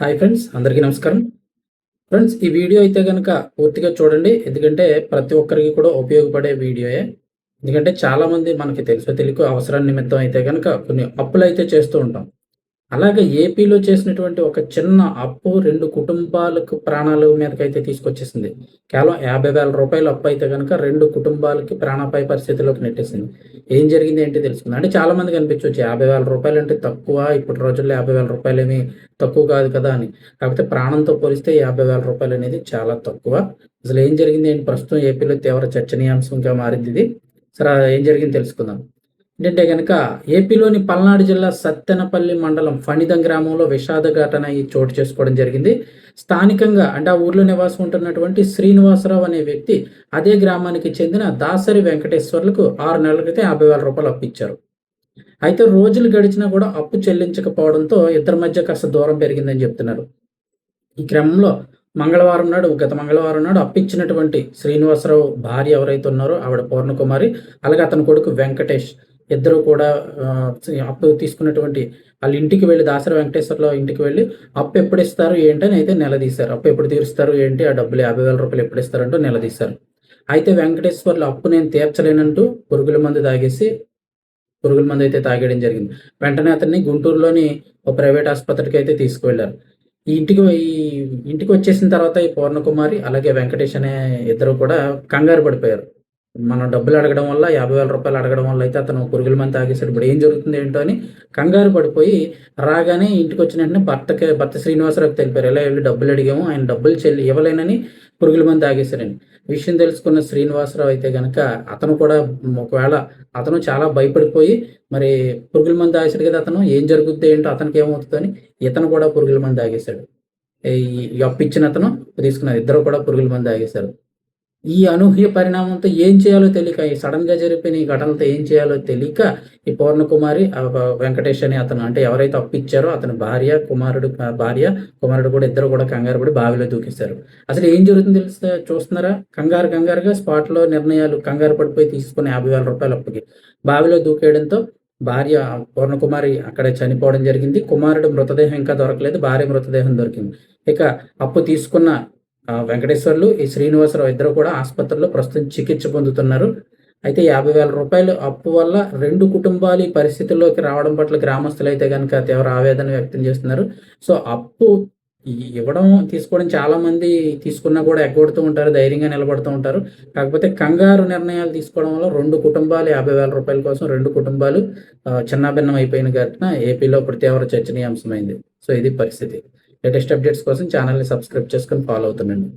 Hi friends అందరికీ నమస్కారం. Friends ఈ వీడియో అయితే కనుక పూర్తిగా చూడండి. ఎందుకంటే ప్రతి ఒక్కరికి కూడా ఉపయోగపడే వీడియోయే. ఎందుకంటే చాలామంది మనకి తెలుసో తెలుగు అవసరాల నిమిత్తం అయితే కనుక కొన్ని అప్పులు అయితే చేస్తూ ఉంటాం. అలాగే ఏపీలో చేసినటువంటి ఒక చిన్న అప్పు రెండు కుటుంబాలకు ప్రాణాల మీదకైతే తీసుకొచ్చేసింది. కేవలం యాభై వేల రూపాయల అప్పు అయితే కనుక రెండు కుటుంబాలకి ప్రాణాపాయ పరిస్థితిలోకి నెట్టేసింది. ఏం జరిగింది ఏంటి తెలుసుకుంది. అంటే చాలా మందికి అనిపించవచ్చు యాభై వేల రూపాయలు అంటే తక్కువ ఇప్పటి రోజుల్లో యాభై వేల రూపాయలు ఏమి తక్కువ కాదు కదా అని. కాకపోతే ప్రాణంతో పోలిస్తే యాభై వేల రూపాయలు అనేది చాలా తక్కువ. అసలు ఏం జరిగింది ఏంటి? ప్రస్తుతం ఏపీలో తీవ్ర చర్చనీయాంశంగా మారింది ఇది. సరే ఏం జరిగింది తెలుసుకుందాం. ఏంటంటే కనుక ఏపీలోని పల్నాడు జిల్లా సత్తెనపల్లి మండలం ఫణిదం గ్రామంలో విషాద ఘటన ఈ చోటు చేసుకోవడం జరిగింది. స్థానికంగా అంటే ఆ ఊర్లో నివాసం ఉంటున్నటువంటి శ్రీనివాసరావు అనే వ్యక్తి అదే గ్రామానికి చెందిన దాసరి వెంకటేశ్వర్లకు ఆరు నెలల క్రితం యాభై వేల రూపాయలు అప్పిచ్చారు అయితే రోజులు గడిచినా కూడా అప్పు చెల్లించకపోవడంతో ఇద్దరి మధ్య కాస్త దూరం పెరిగిందని చెప్తున్నారు. ఈ క్రమంలో మంగళవారం నాడు గత మంగళవారం నాడు అప్పిచ్చినటువంటి శ్రీనివాసరావు భార్య ఎవరైతే ఉన్నారో ఆవిడ పూర్ణకుమారి అలాగే అతని కొడుకు వెంకటేష్ ఇద్దరు కూడా అప్పు తీసుకున్నటువంటి వాళ్ళ ఇంటికి వెళ్ళి దాసరి వెంకటేశ్వర్లో ఇంటికి వెళ్ళి అప్పు ఎప్పుడు ఇస్తారు ఏంటని అయితే నిలదీశారు. అప్పు ఎప్పుడు తీరుస్తారు ఏంటి? ఆ డబ్బులు యాభై వేల రూపాయలు ఎప్పుడు ఇస్తారంటూ నిలదీశారు. అయితే వెంకటేశ్వర్లు అప్పు నేను తీర్చలేనంటూ పురుగుల మందు తాగేసి పురుగుల మందు అయితే తాగేయడం జరిగింది. వెంటనే అతన్ని గుంటూరులోని ఒక ప్రైవేట్ ఆసుపత్రికి అయితే తీసుకువెళ్ళారు. ఈ ఇంటికి ఈ ఇంటికి వచ్చేసిన తర్వాత ఈ పూర్ణకుమారి అలాగే వెంకటేష్ అనే ఇద్దరు కూడా కంగారు పడిపోయారు. మనం డబ్బులు అడగడం వల్ల యాభై వేల రూపాయలు అడగడం వల్ల అయితే అతను పురుగుల మంది తాగేసాడు ఇప్పుడు ఏం జరుగుతుంది ఏంటో అని కంగారు పడిపోయి రాగానే ఇంటికి వచ్చిన వెంటనే భర్తకి భర్త శ్రీనివాసరావుకి తెలిపారు. ఎలా వెళ్ళి డబ్బులు అడిగాము ఆయన డబ్బులు చెల్లి ఇవ్వలేనని పురుగుల మంది తాగేశారని. విషయం తెలుసుకున్న శ్రీనివాసరావు అయితే కనుక అతను కూడా ఒకవేళ అతను చాలా భయపడిపోయి మరి పురుగుల మంది తాగేశాడు కదా అతను ఏం జరుగుద్ది ఏంటో అతనికి ఏమవుతుందని ఇతను కూడా పురుగుల మంది తాగేశాడు. ఈ అప్పిచ్చిన అతను తీసుకున్నారు ఇద్దరు కూడా పురుగుల మంది తాగేశారు. ఈ అనూహ్య పరిణామంతో ఏం చేయాలో తెలియక ఈ సడన్గా జరిపిన ఈ ఘటనతో ఏం చేయాలో తెలియక ఈ పూర్ణకుమారి వెంకటేష్ అని అతను అంటే ఎవరైతే అప్పిచ్చారో అతని భార్య కుమారుడు భార్య కుమారుడు కూడా ఇద్దరు కూడా కంగారు పడి బావిలో దూకేశారు. అసలు ఏం జరుగుతుంది తెలిస్తే చూస్తున్నారా? కంగారు కంగారుగా స్పాట్లో నిర్ణయాలు కంగారు పడిపోయి తీసుకున్న యాభై వేల రూపాయల అప్పుకి. బావిలో దూకేయడంతో భార్య పూర్ణకుమారి అక్కడే చనిపోవడం జరిగింది. కుమారుడు మృతదేహం ఇంకా దొరకలేదు భార్య మృతదేహం దొరికింది. ఇక అప్పు తీసుకున్న వెంకటేశ్వర్లు ఈ శ్రీనివాసరావు ఇద్దరు కూడా ఆసుపత్రిలో ప్రస్తుతం చికిత్స పొందుతున్నారు. అయితే యాభై వేల రూపాయలు అప్పు వల్ల రెండు కుటుంబాలు ఈ పరిస్థితుల్లోకి రావడం పట్ల గ్రామస్తులు అయితే కనుక తీవ్ర ఆవేదన వ్యక్తం చేస్తున్నారు. సో అప్పు ఇవ్వడం తీసుకోవడం చాలా మంది తీసుకున్నా కూడా ఎగ్గొడుతూ ఉంటారు ధైర్యంగా నిలబడుతూ ఉంటారు. కాకపోతే కంగారు నిర్ణయాలు తీసుకోవడం వల్ల రెండు కుటుంబాలు యాభై వేల రూపాయల కోసం రెండు కుటుంబాలు చిన్నాభిన్నం అయిపోయిన ఘటన ఏపీలో ఇప్పుడు తీవ్ర చర్చనీయాంశమైంది. సో ఇది పరిస్థితి. లేటెస్ట్ అప్డేట్స్ కోసం ఛానల్ని సబ్స్క్రైబ్ చేసుకొని ఫాలో అవుతుండండి.